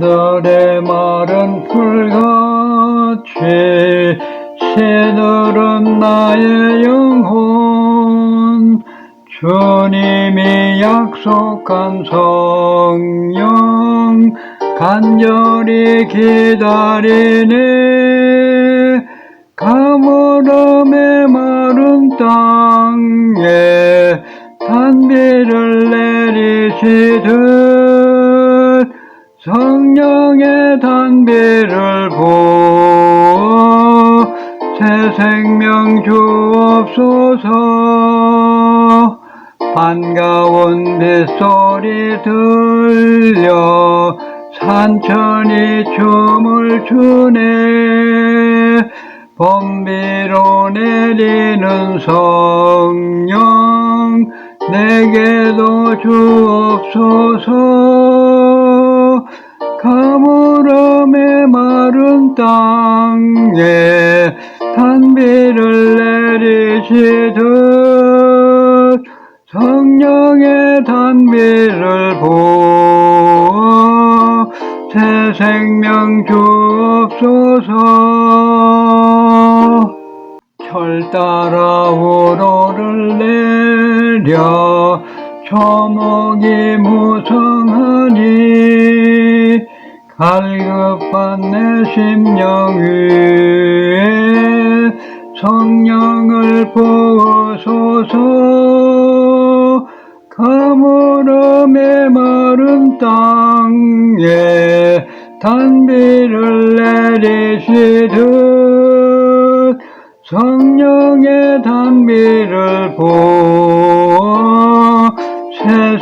사람들의 말은 불같이 새들은 나의 영혼. 주님이 약속한 성령 간절히 기다리네. 가물음의 마른 땅에 단비를 내리시듯 성령의 단비를 부어 새 생명 주옵소서. 반가운 빗소리 들려 산천이 춤을 추네. 범비로 내리는 성령 내게도 주옵소서 가물음의 마른 땅에 단비를 내리시듯 성령의 단비를 부어 새 생명 주옵소서. 철 따라 우로를 내려 초목이 무성하니 갈급한 내 심령 위에 성령을 부어소서. 가물음의 마른 땅에 단비를 내리시듯 성령의 단비를 새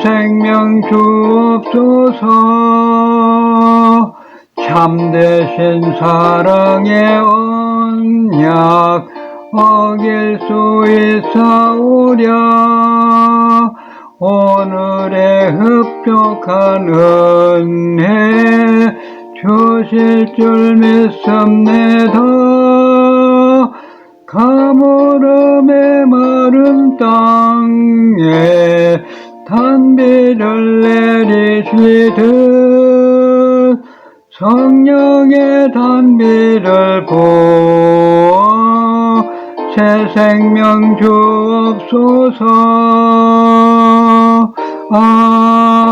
생명 주옵소서. 참되신 사랑의 언약 어길 수 있사오랴. 오늘의 흡족한 은혜 주실 줄 믿습니다 단비를 내리시듯 성령의 단비를 부어 새 생명 주옵소서. 아멘